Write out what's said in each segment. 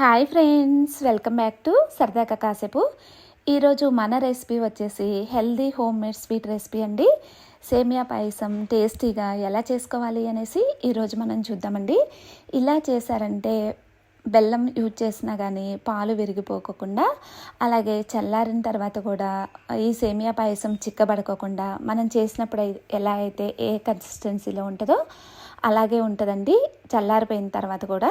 Hi friends welcome back to సరదాగా కాసేపు. ఈరోజు మన రెసిపీ వచ్చేసి healthy home made sweet recipe అండి. సేమియా పాయసం టేస్టీగా ఎలా చేసుకోవాలి అనేసి ఈరోజు మనం చూద్దామండి. ఇలా చేశారంటే బెల్లం యూజ్ చేసినా కానీ పాలు విరిగిపోకుండా అలాగే చల్లారిన తర్వాత కూడా ఈ సేమియా పాయసం చిక్కబడుకోకుండా మనం చేసినప్పుడు ఎలా అయితే ఏ కన్సిస్టెన్సీలో ఉంటుందో అలాగే ఉంటుందండి. చల్లారిపోయిన తర్వాత కూడా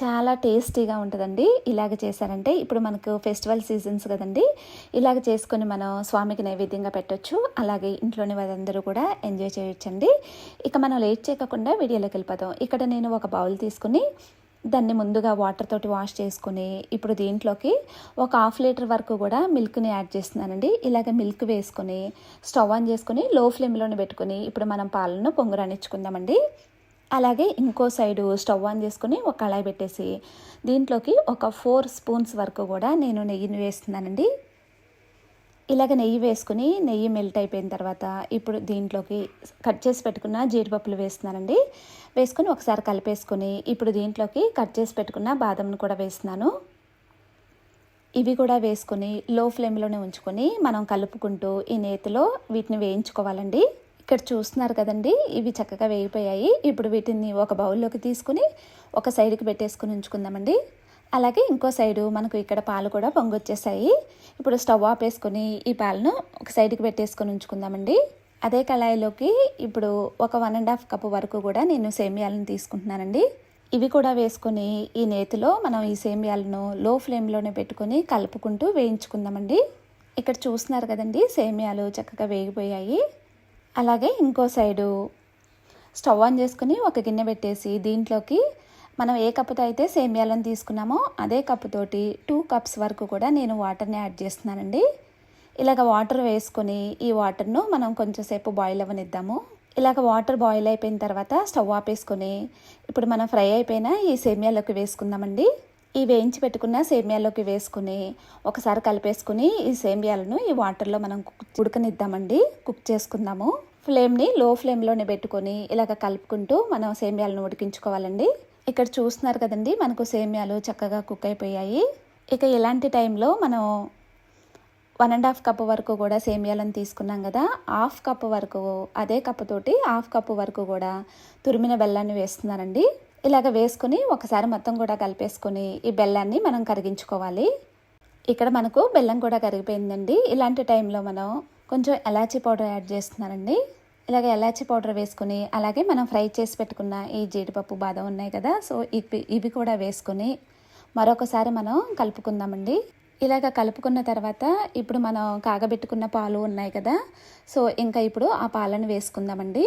చాలా టేస్టీగా ఉంటుందండి. ఇలాగ చేశారంటే ఇప్పుడు మనకు ఫెస్టివల్ సీజన్స్ కదండి. ఇలాగ చేసుకొని మనం స్వామికి నైవేద్యంగా పెట్టొచ్చు. అలాగే ఇంట్లోని వారందరూ కూడా ఎంజాయ్ చేయొచ్చండి. ఇక మనం లేట్ చేయకుండా వీడియోలోకి వెళ్ళిపోతాం ఇక్కడ నేను ఒక బౌల్ తీసుకుని దాన్ని ముందుగా వాటర్ తోటి వాష్ చేసుకుని ఇప్పుడు దీంట్లోకి ఒక హాఫ్ లీటర్ వరకు కూడా మిల్క్ని యాడ్ చేస్తున్నానండి. ఇలాగ మిల్క్ వేసుకొని స్టవ్ ఆన్ చేసుకుని లో ఫ్లేమ్లోనే పెట్టుకుని ఇప్పుడు మనం పాలను పొంగురానిచ్చుకుందామండి అలాగే ఇంకో సైడు స్టవ్ ఆన్ చేసుకుని ఒక కళాయి పెట్టేసి దీంట్లోకి ఒక ఫోర్ స్పూన్స్ వరకు కూడా నేను నెయ్యిని వేస్తున్నానండి. ఇలాగ నెయ్యి వేసుకుని నెయ్యి మెల్ట్ అయిపోయిన తర్వాత ఇప్పుడు దీంట్లోకి కట్ చేసి పెట్టుకున్న జీడిపప్పులు వేస్తున్నానండి. వేసుకొని ఒకసారి కలిపేసుకొని ఇప్పుడు దీంట్లోకి కట్ చేసి పెట్టుకున్న బాదంను కూడా వేస్తున్నాను. ఇవి కూడా వేసుకొని లో ఫ్లేమ్లోనే ఉంచుకొని మనం కలుపుకుంటూ ఈ నేతిలో వీటిని వేయించుకోవాలండి. ఇక్కడ చూస్తున్నారు కదండి. ఇవి చక్కగా వేగిపోయాయి. ఇప్పుడు వీటిని ఒక బౌల్లోకి తీసుకుని ఒక సైడ్కి పెట్టేసుకుని ఉంచుకుందామండి. అలాగే ఇంకో సైడు మనకు ఇక్కడ పాలు కూడా పొంగొచ్చేసాయి. ఇప్పుడు స్టవ్ ఆఫ్ వేసుకొని ఈ పాలను ఒక సైడ్కి పెట్టేసుకొని ఉంచుకుందామండి. అదే కళాయిలోకి ఇప్పుడు ఒక వన్ అండ్ హాఫ్ కప్ వరకు కూడా నేను సేమియాలను తీసుకుంటున్నానండి. ఇవి కూడా వేసుకొని ఈ నేతిలో మనం ఈ సేమియాలను లో ఫ్లేమ్లోనే పెట్టుకొని కలుపుకుంటూ వేయించుకుందామండి. ఇక్కడ చూస్తున్నారు కదండి సేమియాలు చక్కగా వేగిపోయాయి. అలాగే ఇంకో సైడు స్టవ్ ఆన్ చేసుకుని ఒక గిన్నె పెట్టేసి దీంట్లోకి మనం ఏ కప్పుతో అయితే సేమియాలను తీసుకున్నామో అదే కప్పుతోటి టూ కప్స్ వరకు కూడా నేను వాటర్ని యాడ్ చేస్తున్నానండి. ఇలాగ వాటర్ వేసుకొని ఈ వాటర్ను మనం కొంచెంసేపు బాయిల్ అవ్వనిద్దాము. ఇలాగ వాటర్ బాయిల్ అయిపోయిన తర్వాత స్టవ్ ఆపేసుకొని ఇప్పుడు మనం ఫ్రై అయిపోయిన ఈ సేమియాలోకి వేసుకుందామండి. ఈ వేయించి పెట్టుకున్న సేమియాలోకి వేసుకుని ఒకసారి కలిపేసుకుని ఈ సేమియాలను ఈ వాటర్లో మనం ఉడకనిద్దామండి. కుక్ చేసుకుందాము. ఫ్లేమ్ని లో ఫ్లేమ్లోనే పెట్టుకొని ఇలాగ కలుపుకుంటూ మనం సేమియాలను ఉడికించుకోవాలండి. ఇక్కడ చూస్తున్నారు కదండి మనకు సేమియాలు చక్కగా కుక్ అయిపోయాయి. ఇక ఇలాంటి టైంలో మనం వన్ అండ్ హాఫ్ కప్ వరకు కూడా సేమియాలను తీసుకున్నాం కదా హాఫ్ కప్ వరకు అదే కప్పుతోటి హాఫ్ కప్ వరకు కూడా తురిమిన బెల్లాన్ని వేస్తున్నానండి. ఇలాగ వేసుకుని ఒకసారి మొత్తం కూడా కలిపేసుకొని ఈ బెల్లాన్ని మనం కరిగించుకోవాలి. ఇక్కడ మనకు బెల్లం కూడా కరిగిపోయిందండి. ఇలాంటి టైంలో మనం కొంచెం ఎలాచీ పౌడర్ యాడ్ చేస్తున్నానండి. ఇలాగ ఎలాచీ పౌడర్ వేసుకుని అలాగే మనం ఫ్రై చేసి పెట్టుకున్న ఈ జీడిపప్పు బాదం ఉన్నాయి కదా సో ఇవి ఇవి కూడా వేసుకొని మరొకసారి మనం కలుపుకుందామండి. ఇలాగ కలుపుకున్న తర్వాత ఇప్పుడు మనం కాగబెట్టుకున్న పాలు ఉన్నాయి కదా సో ఇంకా ఇప్పుడు ఆ పాలను వేసుకుందామండి.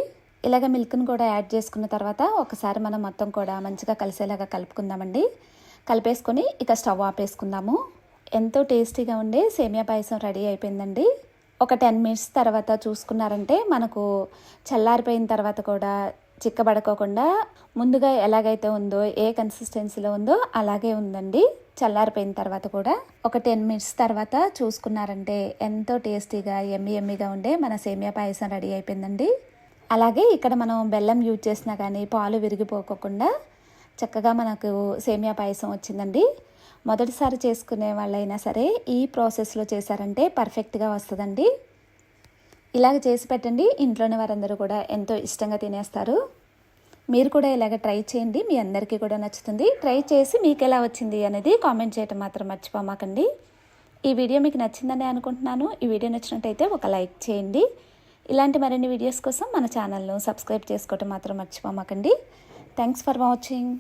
ఇలాగ మిల్క్ను కూడా యాడ్ చేసుకున్న తర్వాత ఒకసారి మనం మొత్తం కూడా మంచిగా కలిసేలాగా కలుపుకుందామండి. కలిపేసుకొని ఇక స్టవ్ ఆపేసుకుందాము. ఎంతో టేస్టీగా ఉండే సేమియా పాయసం రెడీ అయిపోయిందండి. ఒక టెన్ మినిట్స్ తర్వాత చూసుకున్నారంటే మనకు చల్లారిపోయిన తర్వాత కూడా చిక్కబడుకోకుండా ముందుగా ఎలాగైతే ఉందో ఏ కన్సిస్టెన్సీలో ఉందో అలాగే ఉందండి. చల్లారిపోయిన తర్వాత కూడా ఒక టెన్ మినిట్స్ తర్వాత చూసుకున్నారంటే ఎంతో టేస్టీగా ఎమ్మి ఎమ్మిగా ఉండే మన సేమియా పాయసం రెడీ అయిపోయిందండి. అలాగే ఇక్కడ మనం బెల్లం యూజ్ చేసినా కానీ పాలు విరిగిపోకుండా చక్కగా మనకు సేమియా పాయసం వచ్చిందండి. మొదటిసారి చేసుకునే వాళ్ళైనా సరే ఈ ప్రాసెస్లో చేశారంటే పర్ఫెక్ట్గా వస్తుందండి. ఇలాగ చేసి పెట్టండి. ఇంట్లోని వారందరూ కూడా ఎంతో ఇష్టంగా తినేస్తారు. మీరు కూడా ఇలాగ ట్రై చేయండి. మీ అందరికీ కూడా నచ్చుతుంది. ట్రై చేసి మీకు ఎలా వచ్చింది అనేది కామెంట్ చేయటం మాత్రం మర్చిపోమాకండి. ఈ వీడియో మీకు నచ్చిందని అనుకుంటున్నాను. ఈ వీడియో నచ్చినట్టయితే ఒక లైక్ చేయండి. ఇలాంటి మరిన్ని వీడియోస్ కోసం మన ఛానల్ను సబ్స్క్రైబ్ చేసుకోవటం మాత్రం మర్చిపోమాకండి. Thanks for watching